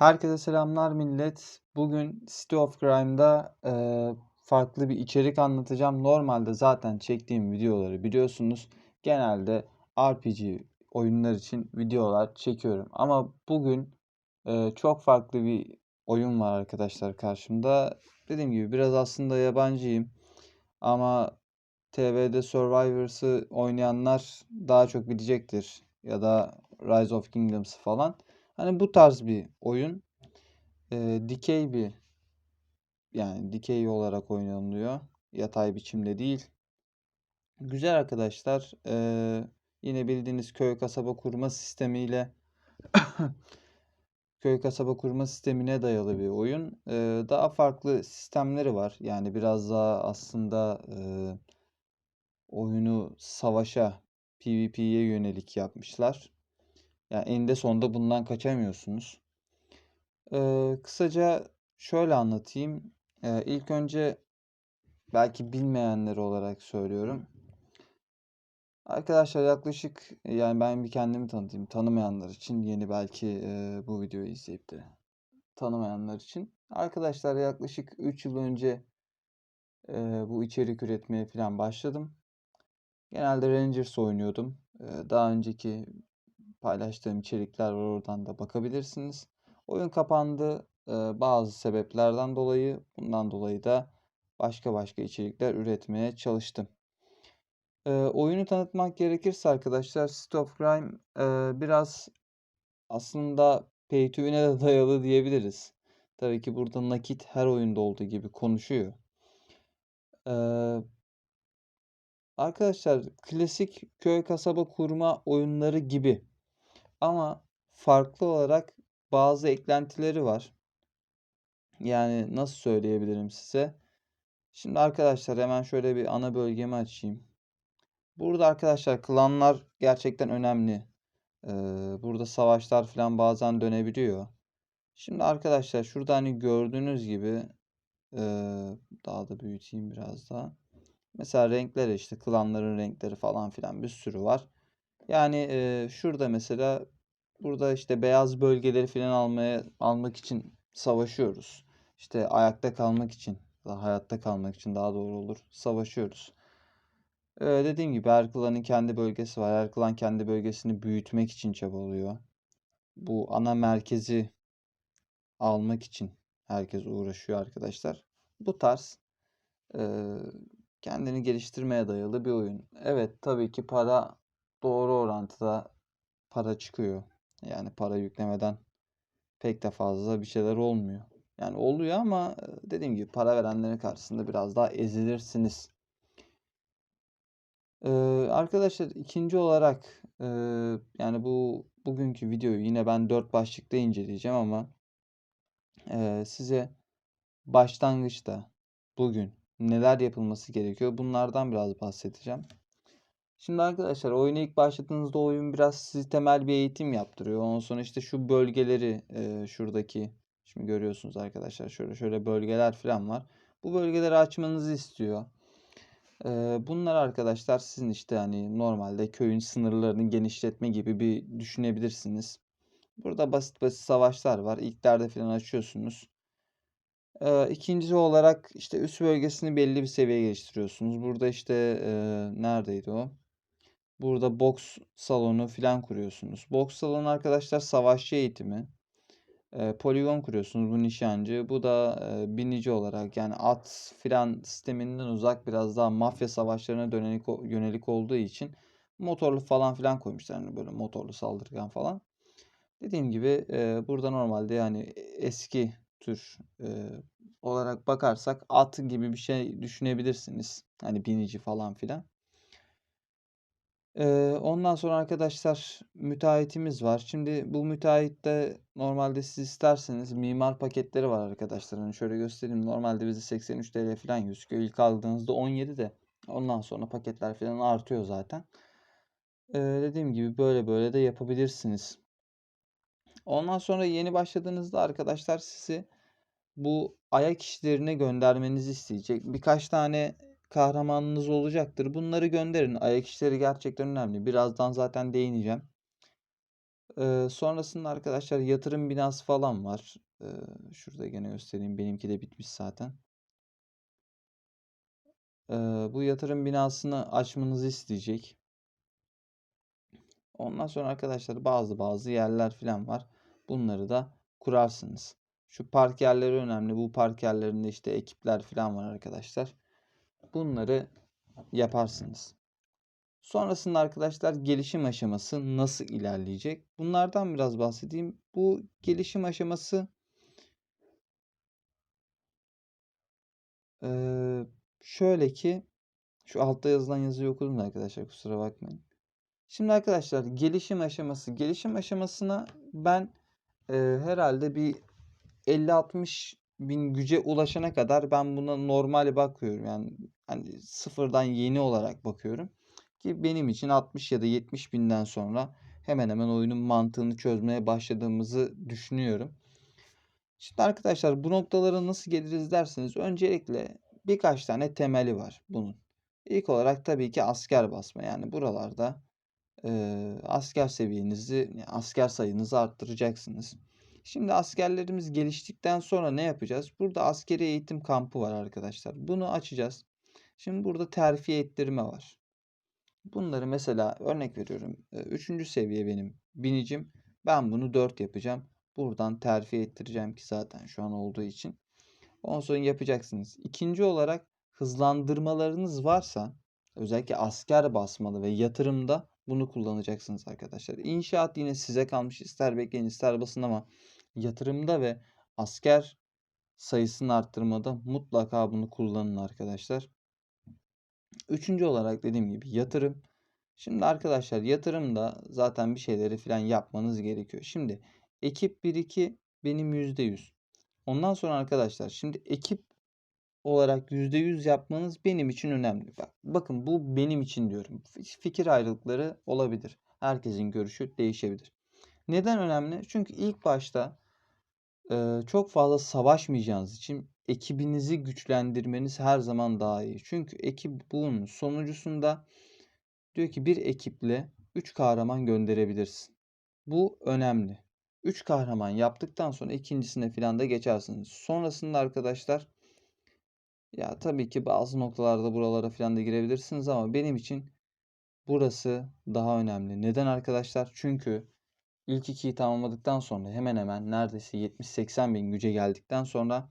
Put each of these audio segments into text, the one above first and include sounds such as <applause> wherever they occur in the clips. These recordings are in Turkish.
Herkese selamlar millet. Bugün City of Crime'da eee, farklı bir içerik anlatacağım. Normalde zaten çektiğim videoları biliyorsunuz. Genelde RPG oyunlar için videolar çekiyorum. Ama bugün eee, çok farklı bir oyun var arkadaşlar karşımda. Dediğim gibi biraz aslında yabancıyım. Ama TV'de Survivor'sı oynayanlar daha çok bilecektir. Ya da Rise of Kingdoms falan. Hani bu tarz bir oyun. Ee, dikey bir yani dikey olarak oynanılıyor. Yatay biçimde değil. Güzel arkadaşlar. Ee, yine bildiğiniz köy kasaba kurma sistemiyle <coughs> köy kasaba kurma sistemine dayalı bir oyun. Ee, daha farklı sistemleri var. Yani biraz daha aslında e, oyunu savaşa, PvP'ye yönelik yapmışlar. Yani eninde sonunda bundan kaçamıyorsunuz. Ee, kısaca şöyle anlatayım. Ee, ilk önce belki bilmeyenler olarak söylüyorum. Arkadaşlar yaklaşık yani ben bir kendimi tanıtayım. Tanımayanlar için yeni belki e, bu videoyu izleyip de tanımayanlar için. Arkadaşlar yaklaşık 3 yıl önce e, bu içerik üretmeye falan başladım. Genelde Rangers oynuyordum. E, daha önceki paylaştığım içerikler var oradan da bakabilirsiniz. Oyun kapandı bazı sebeplerden dolayı. Bundan dolayı da başka başka içerikler üretmeye çalıştım. E, oyunu tanıtmak gerekirse arkadaşlar City of Crime e, biraz aslında pay to win'e de dayalı diyebiliriz. Tabii ki burada nakit her oyunda olduğu gibi konuşuyor. Ee, arkadaşlar klasik köy kasaba kurma oyunları gibi ama farklı olarak bazı eklentileri var. Yani nasıl söyleyebilirim size? Şimdi arkadaşlar hemen şöyle bir ana bölgemi açayım. Burada arkadaşlar klanlar gerçekten önemli. Ee, burada savaşlar falan bazen dönebiliyor. Şimdi arkadaşlar şurada hani gördüğünüz gibi ee, daha da büyüteyim biraz daha. Mesela renkler işte klanların renkleri falan filan bir sürü var. Yani e, şurada mesela burada işte beyaz bölgeleri falan almaya almak için savaşıyoruz. İşte ayakta kalmak için, hayatta kalmak için daha doğru olur. Savaşıyoruz. Ee, dediğim gibi her klanın kendi bölgesi var. Her klan kendi bölgesini büyütmek için çabalıyor. Bu ana merkezi almak için herkes uğraşıyor arkadaşlar. Bu tarz e, kendini geliştirmeye dayalı bir oyun. Evet tabii ki para doğru orantıda para çıkıyor. Yani para yüklemeden pek de fazla bir şeyler olmuyor. Yani oluyor ama dediğim gibi para verenlerin karşısında biraz daha ezilirsiniz. Ee, arkadaşlar ikinci olarak e, yani bu bugünkü videoyu yine ben dört başlıkta inceleyeceğim ama e, size başlangıçta bugün neler yapılması gerekiyor bunlardan biraz bahsedeceğim. Şimdi arkadaşlar oyuna ilk başladığınızda oyun biraz sizi temel bir eğitim yaptırıyor. Ondan sonra işte şu bölgeleri e, şuradaki şimdi görüyorsunuz arkadaşlar şöyle şöyle bölgeler falan var. Bu bölgeleri açmanızı istiyor. E, bunlar arkadaşlar sizin işte hani normalde köyün sınırlarını genişletme gibi bir düşünebilirsiniz. Burada basit basit savaşlar var. İlklerde falan açıyorsunuz. Ee, ikincisi olarak işte üst bölgesini belli bir seviyeye geliştiriyorsunuz. Burada işte e, neredeydi o? Burada boks salonu filan kuruyorsunuz. Boks salonu arkadaşlar savaşçı eğitimi. E, poligon kuruyorsunuz bu nişancı. Bu da e, binici olarak yani at filan sisteminden uzak biraz daha mafya savaşlarına dönelik, yönelik olduğu için motorlu falan filan koymuşlar. Yani böyle motorlu saldırgan falan. Dediğim gibi e, burada normalde yani eski tür e, olarak bakarsak at gibi bir şey düşünebilirsiniz. Hani binici falan filan. Ondan sonra arkadaşlar müteahhitimiz var. Şimdi bu müteahhitte normalde siz isterseniz mimar paketleri var arkadaşlar. Hani şöyle göstereyim. Normalde bize 83 TL falan gözüküyor. İlk aldığınızda 17 de. Ondan sonra paketler falan artıyor zaten. Ee, dediğim gibi böyle böyle de yapabilirsiniz. Ondan sonra yeni başladığınızda arkadaşlar sizi bu ayak işlerine göndermenizi isteyecek. Birkaç tane kahramanınız olacaktır. Bunları gönderin. Ayak işleri gerçekten önemli. Birazdan zaten değineceğim. Eee, sonrasında arkadaşlar yatırım binası falan var. Eee, şurada gene göstereyim. Benimki de bitmiş zaten. Eee, bu yatırım binasını açmanızı isteyecek. Ondan sonra arkadaşlar bazı bazı yerler falan var. Bunları da kurarsınız. Şu park yerleri önemli. Bu park yerlerinde işte ekipler falan var arkadaşlar. Bunları yaparsınız. Sonrasında arkadaşlar gelişim aşaması nasıl ilerleyecek? Bunlardan biraz bahsedeyim. Bu gelişim aşaması şöyle ki şu altta yazılan yazıyı okudum da arkadaşlar kusura bakmayın. Şimdi arkadaşlar gelişim aşaması. Gelişim aşamasına ben herhalde bir 50-60 bin güce ulaşana kadar ben buna normal bakıyorum. Yani hani sıfırdan yeni olarak bakıyorum. Ki benim için 60 ya da 70 binden sonra hemen hemen oyunun mantığını çözmeye başladığımızı düşünüyorum. Şimdi arkadaşlar bu noktalara nasıl geliriz derseniz öncelikle birkaç tane temeli var bunun. İlk olarak tabii ki asker basma. Yani buralarda eee, asker seviyenizi, asker sayınızı arttıracaksınız. Şimdi askerlerimiz geliştikten sonra ne yapacağız? Burada askeri eğitim kampı var arkadaşlar. Bunu açacağız. Şimdi burada terfi ettirme var. Bunları mesela örnek veriyorum. 3. seviye benim binicim. Ben bunu 4 yapacağım. Buradan terfi ettireceğim ki zaten şu an olduğu için. Ondan sonra yapacaksınız. İkinci olarak hızlandırmalarınız varsa özellikle asker basmalı ve yatırımda bunu kullanacaksınız arkadaşlar. İnşaat yine size kalmış. İster bekleyin ister basın ama yatırımda ve asker sayısını arttırmada mutlaka bunu kullanın arkadaşlar. Üçüncü olarak dediğim gibi yatırım. Şimdi arkadaşlar yatırımda zaten bir şeyleri falan yapmanız gerekiyor. Şimdi ekip 1-2 benim %100. Ondan sonra arkadaşlar şimdi ekip olarak %100 yapmanız benim için önemli. Bak, bakın bu benim için diyorum. Fikir ayrılıkları olabilir. Herkesin görüşü değişebilir. Neden önemli? Çünkü ilk başta e, çok fazla savaşmayacağınız için ekibinizi güçlendirmeniz her zaman daha iyi. Çünkü ekip bunun sonucusunda diyor ki bir ekiple 3 kahraman gönderebilirsin. Bu önemli. 3 kahraman yaptıktan sonra ikincisine filan da geçersiniz. Sonrasında arkadaşlar ya tabii ki bazı noktalarda buralara filan da girebilirsiniz ama benim için burası daha önemli. Neden arkadaşlar? Çünkü ilk ikiyi tamamladıktan sonra hemen hemen neredeyse 70-80 bin güce geldikten sonra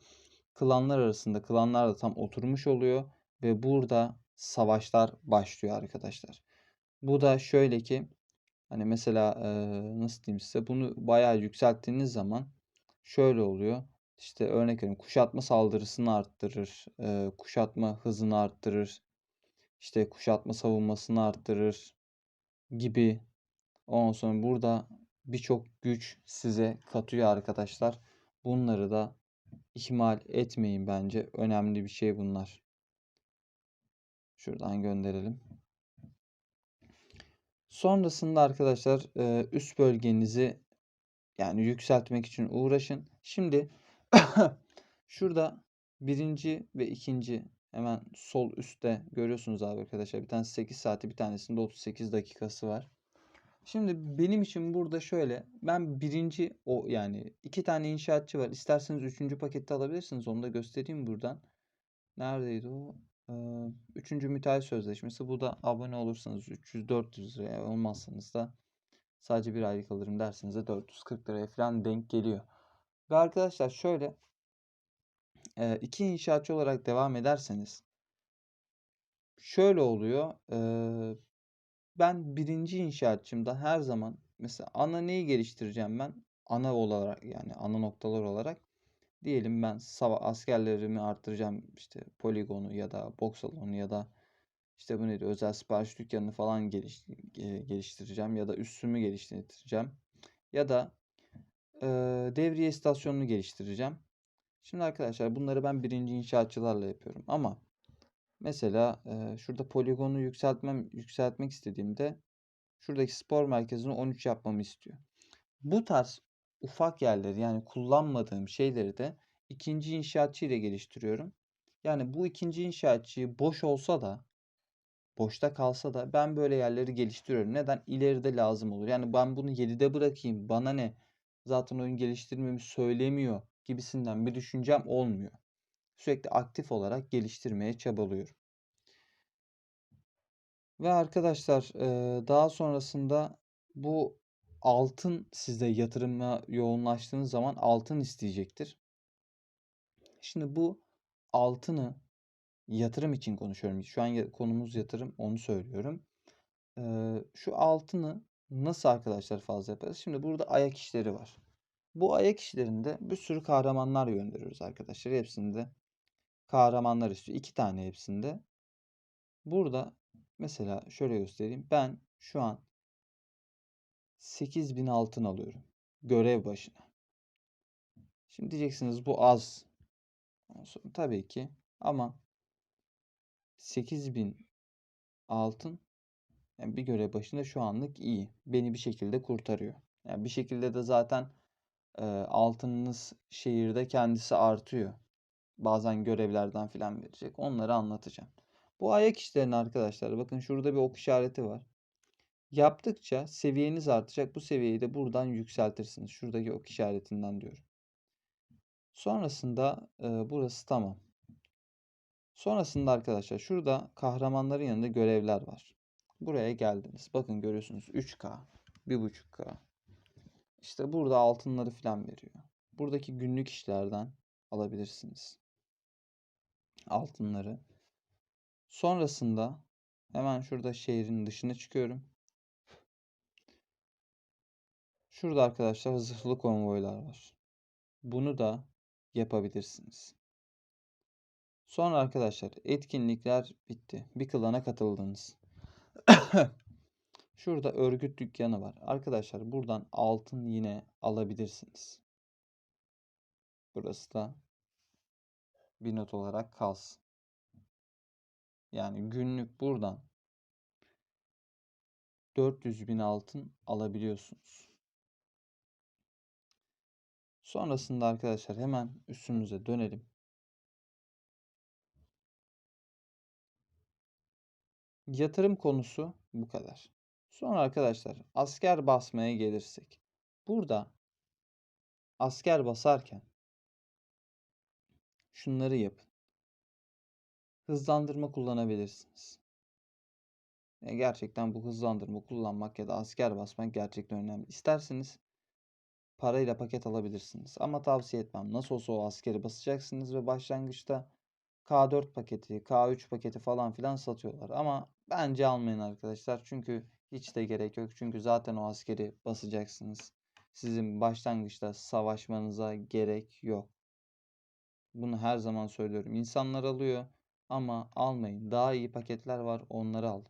klanlar arasında klanlar da tam oturmuş oluyor ve burada savaşlar başlıyor arkadaşlar. Bu da şöyle ki hani mesela nasıl diyeyim size bunu bayağı yükselttiğiniz zaman şöyle oluyor. İşte örnek veriyorum kuşatma saldırısını arttırır, eee, kuşatma hızını arttırır, işte kuşatma savunmasını arttırır gibi. Ondan sonra burada birçok güç size katıyor arkadaşlar. Bunları da ihmal etmeyin bence. Önemli bir şey bunlar. Şuradan gönderelim. Sonrasında arkadaşlar e, üst bölgenizi yani yükseltmek için uğraşın. Şimdi <laughs> şurada birinci ve ikinci hemen sol üstte görüyorsunuz abi arkadaşlar. Bir tanesi 8 saati bir tanesinde 38 dakikası var. Şimdi benim için burada şöyle ben birinci o yani iki tane inşaatçı var. İsterseniz üçüncü paketi alabilirsiniz. Onu da göstereyim buradan. Neredeydi o? Ee, üçüncü müteahhit sözleşmesi. Bu da abone olursanız 300-400 liraya olmazsanız da sadece bir aylık alırım derseniz de 440 liraya falan denk geliyor. Ve arkadaşlar şöyle iki inşaatçı olarak devam ederseniz şöyle oluyor. Ben birinci inşaatçımda her zaman mesela ana neyi geliştireceğim ben? Ana olarak yani ana noktalar olarak diyelim ben sava askerlerimi arttıracağım işte poligonu ya da boks salonu ya da işte bu neydi özel sipariş dükkanını falan geliş, geliştireceğim ya da üssümü geliştireceğim ya da e, devriye istasyonunu geliştireceğim. Şimdi arkadaşlar bunları ben birinci inşaatçılarla yapıyorum ama mesela e, şurada poligonu yükseltmem yükseltmek istediğimde şuradaki spor merkezini 13 yapmamı istiyor. Bu tarz ufak yerleri yani kullanmadığım şeyleri de ikinci inşaatçı ile geliştiriyorum. Yani bu ikinci inşaatçıyı boş olsa da boşta kalsa da ben böyle yerleri geliştiriyorum. Neden? İleride lazım olur. Yani ben bunu 7'de bırakayım. Bana ne? Zaten oyun geliştirmemi söylemiyor gibisinden bir düşüncem olmuyor. Sürekli aktif olarak geliştirmeye çabalıyorum. Ve arkadaşlar daha sonrasında bu altın sizde yatırıma yoğunlaştığınız zaman altın isteyecektir. Şimdi bu altını yatırım için konuşuyorum. Şu an konumuz yatırım onu söylüyorum. Şu altını nasıl arkadaşlar fazla yaparız? Şimdi burada ayak işleri var. Bu ayak işlerinde bir sürü kahramanlar gönderiyoruz arkadaşlar. Hepsinde kahramanlar istiyor. İki tane hepsinde. Burada mesela şöyle göstereyim. Ben şu an 8000 altın alıyorum. Görev başına. Şimdi diyeceksiniz bu az. Tabii ki ama 8000 altın yani bir görev başına şu anlık iyi. Beni bir şekilde kurtarıyor. Yani bir şekilde de zaten e, altınınız şehirde kendisi artıyor. Bazen görevlerden filan verecek. Onları anlatacağım. Bu ayak işlerini arkadaşlar bakın şurada bir ok işareti var. Yaptıkça seviyeniz artacak. Bu seviyeyi de buradan yükseltirsiniz. Şuradaki ok işaretinden diyorum. Sonrasında e, burası tamam. Sonrasında arkadaşlar şurada kahramanların yanında görevler var. Buraya geldiniz. Bakın görüyorsunuz 3K, 1.5K. İşte burada altınları falan veriyor. Buradaki günlük işlerden alabilirsiniz. Altınları. Sonrasında hemen şurada şehrin dışına çıkıyorum. Şurada arkadaşlar zırhlı konvoylar var. Bunu da yapabilirsiniz. Sonra arkadaşlar etkinlikler bitti. Bir klana katıldınız. <coughs> Şurada örgüt dükkanı var. Arkadaşlar buradan altın yine alabilirsiniz. Burası da bir not olarak kalsın. Yani günlük buradan 400 bin altın alabiliyorsunuz. Sonrasında arkadaşlar hemen üstümüze dönelim. Yatırım konusu bu kadar. Sonra arkadaşlar asker basmaya gelirsek. Burada asker basarken şunları yapın. Hızlandırma kullanabilirsiniz. E gerçekten bu hızlandırma kullanmak ya da asker basmak gerçekten önemli. İsterseniz parayla paket alabilirsiniz. Ama tavsiye etmem. Nasıl olsa o askeri basacaksınız ve başlangıçta K4 paketi, K3 paketi falan filan satıyorlar. Ama bence almayın arkadaşlar. Çünkü hiç de gerek yok. Çünkü zaten o askeri basacaksınız. Sizin başlangıçta savaşmanıza gerek yok. Bunu her zaman söylüyorum. İnsanlar alıyor ama almayın. Daha iyi paketler var onları alın.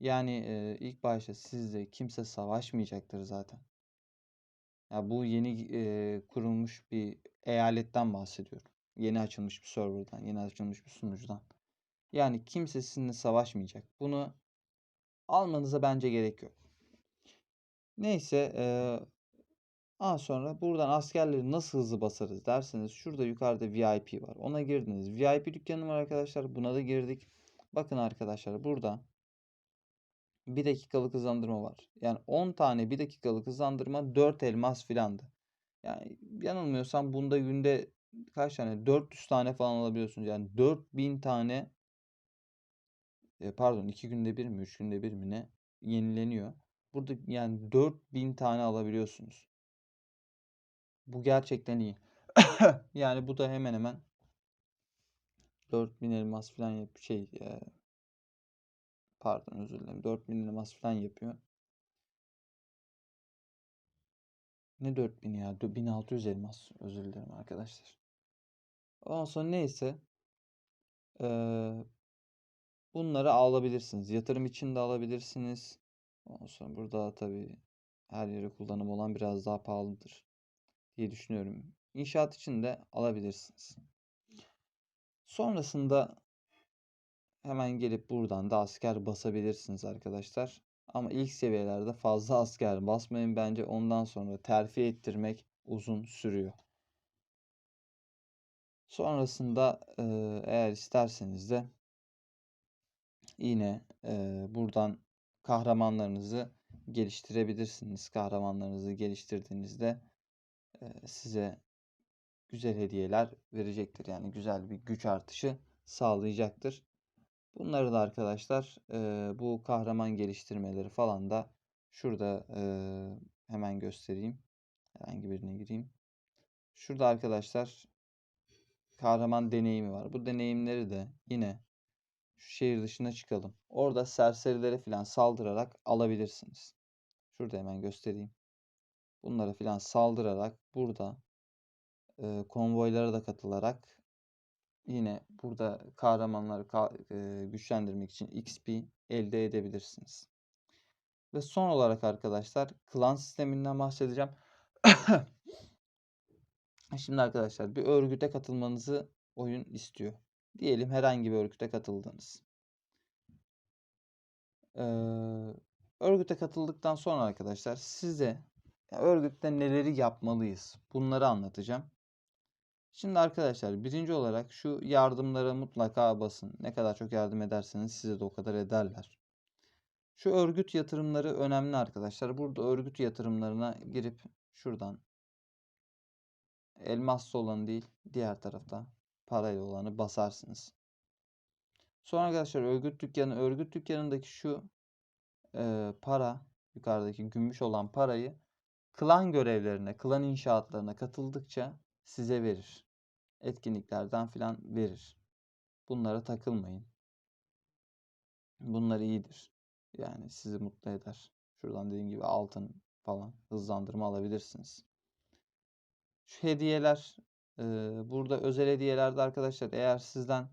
Yani e, ilk başta sizde kimse savaşmayacaktır zaten. Ya bu yeni e, kurulmuş bir eyaletten bahsediyorum. Yeni açılmış bir serverdan, yeni açılmış bir sunucudan. Yani kimse sizinle savaşmayacak. Bunu almanıza bence gerek yok. Neyse, e, daha sonra buradan askerleri nasıl hızlı basarız derseniz şurada yukarıda VIP var. Ona girdiniz. VIP dükkanı var arkadaşlar. Buna da girdik. Bakın arkadaşlar burada 1 dakikalık hızlandırma var. Yani 10 tane 1 dakikalık hızlandırma 4 elmas filandı. Yani yanılmıyorsam bunda günde kaç tane? 400 tane falan alabiliyorsunuz. Yani 4000 tane e, pardon 2 günde bir mi 3 günde bir mi ne yenileniyor. Burada yani 4000 tane alabiliyorsunuz. Bu gerçekten iyi. <coughs> yani bu da hemen hemen 4000 elmas falan yap şey e, pardon özür dilerim 4000 elmas falan yapıyor. Ne 4000 ya? 1600 elmas. Özür dilerim arkadaşlar. Ondan sonra neyse. Ee, bunları alabilirsiniz. Yatırım için de alabilirsiniz. Ondan sonra burada tabii her yere kullanım olan biraz daha pahalıdır diye düşünüyorum. İnşaat için de alabilirsiniz. Sonrasında hemen gelip buradan da asker basabilirsiniz arkadaşlar. Ama ilk seviyelerde fazla asker basmayın bence ondan sonra terfi ettirmek uzun sürüyor. Sonrasında eğer isterseniz de yine e, buradan kahramanlarınızı geliştirebilirsiniz. Kahramanlarınızı geliştirdiğinizde e, size güzel hediyeler verecektir. Yani güzel bir güç artışı sağlayacaktır. Bunları da arkadaşlar e, bu kahraman geliştirmeleri falan da şurada e, hemen göstereyim. Herhangi birine gireyim. Şurada arkadaşlar kahraman deneyimi var. Bu deneyimleri de yine şu şehir dışına çıkalım. Orada serserilere falan saldırarak alabilirsiniz. Şurada hemen göstereyim. Bunlara falan saldırarak burada e, konvoylara da katılarak yine burada kahramanları ka- e, güçlendirmek için XP elde edebilirsiniz. Ve son olarak arkadaşlar klan sisteminden bahsedeceğim. <coughs> Şimdi arkadaşlar bir örgüte katılmanızı oyun istiyor. Diyelim herhangi bir örgüte katıldınız. Ee, örgüte katıldıktan sonra arkadaşlar size örgütte neleri yapmalıyız bunları anlatacağım. Şimdi arkadaşlar birinci olarak şu yardımlara mutlaka basın. Ne kadar çok yardım ederseniz size de o kadar ederler. Şu örgüt yatırımları önemli arkadaşlar. Burada örgüt yatırımlarına girip şuradan elmaslı olan değil diğer tarafta parayla olanı basarsınız. Sonra arkadaşlar örgüt dükkanı örgüt dükkanındaki şu e, para yukarıdaki gümüş olan parayı klan görevlerine, klan inşaatlarına katıldıkça size verir. Etkinliklerden filan verir. Bunlara takılmayın. Bunlar iyidir. Yani sizi mutlu eder. Şuradan dediğim gibi altın falan hızlandırma alabilirsiniz. Şu hediyeler burada özel hediyelerde arkadaşlar eğer sizden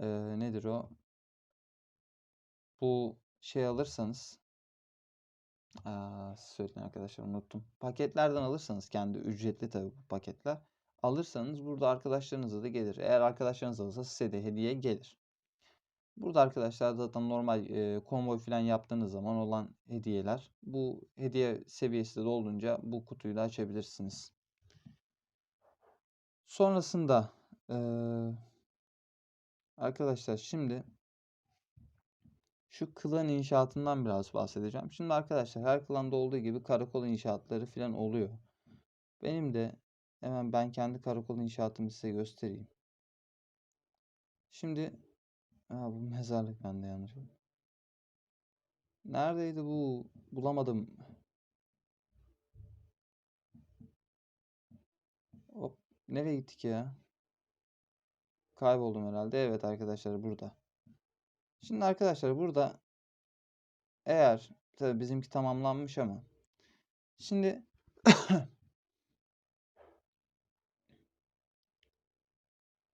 e, nedir o bu şey alırsanız aa, söyleyin arkadaşlar unuttum. Paketlerden alırsanız kendi ücretli tabi bu paketler. Alırsanız burada arkadaşlarınıza da gelir. Eğer arkadaşlarınız alırsa size de hediye gelir. Burada arkadaşlar zaten normal e, konvoy falan yaptığınız zaman olan hediyeler. Bu hediye seviyesi de dolunca bu kutuyu da açabilirsiniz. Sonrasında e, arkadaşlar şimdi şu klan inşaatından biraz bahsedeceğim. Şimdi arkadaşlar her klanda olduğu gibi karakol inşaatları falan oluyor. Benim de hemen ben kendi karakol inşaatımı size göstereyim. Şimdi ha, bu mezarlık bende yanlış oldu. Neredeydi bu? Bulamadım. Nereye gittik ya? Kayboldum herhalde. Evet arkadaşlar burada. Şimdi arkadaşlar burada eğer tabii bizimki tamamlanmış ama şimdi <coughs>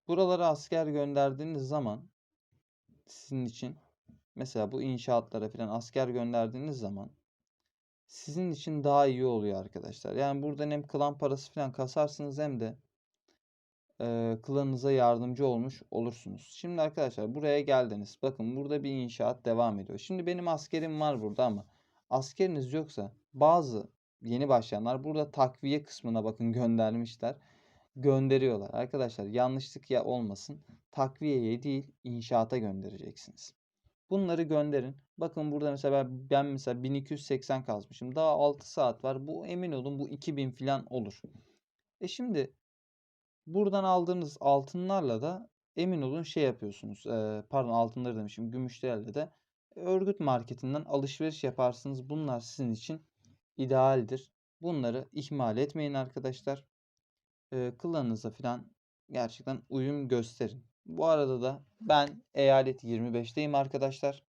buralara asker gönderdiğiniz zaman sizin için mesela bu inşaatlara falan asker gönderdiğiniz zaman sizin için daha iyi oluyor arkadaşlar. Yani buradan hem klan parası falan kasarsınız hem de e, klanınıza yardımcı olmuş olursunuz. Şimdi arkadaşlar buraya geldiniz. Bakın burada bir inşaat devam ediyor. Şimdi benim askerim var burada ama askeriniz yoksa bazı yeni başlayanlar burada takviye kısmına bakın göndermişler. Gönderiyorlar. Arkadaşlar yanlışlık ya olmasın. Takviyeye değil inşaata göndereceksiniz. Bunları gönderin. Bakın burada mesela ben, ben mesela 1280 kazmışım. Daha 6 saat var. Bu emin olun bu 2000 falan olur. E şimdi buradan aldığınız altınlarla da emin olun şey yapıyorsunuz. E, pardon altınları demişim. Gümüşlerle de örgüt marketinden alışveriş yaparsınız. Bunlar sizin için idealdir. Bunları ihmal etmeyin arkadaşlar. E, klanınıza falan gerçekten uyum gösterin. Bu arada da ben eyalet 25'teyim arkadaşlar.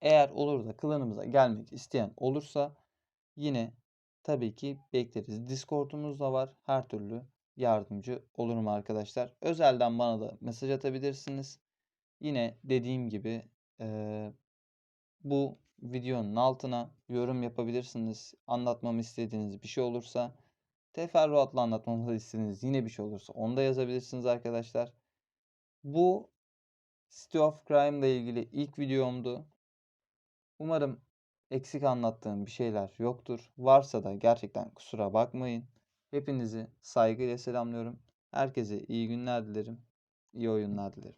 Eğer olur da klanımıza gelmek isteyen olursa yine tabii ki bekleriz. Discord'umuz da var. Her türlü yardımcı olurum arkadaşlar. Özelden bana da mesaj atabilirsiniz. Yine dediğim gibi e, bu videonun altına yorum yapabilirsiniz. Anlatmamı istediğiniz bir şey olursa teferruatla anlatmamı istediğiniz yine bir şey olursa onu da yazabilirsiniz arkadaşlar. Bu City of Crime ile ilgili ilk videomdu. Umarım eksik anlattığım bir şeyler yoktur. Varsa da gerçekten kusura bakmayın. Hepinizi saygıyla selamlıyorum. Herkese iyi günler dilerim. İyi oyunlar dilerim.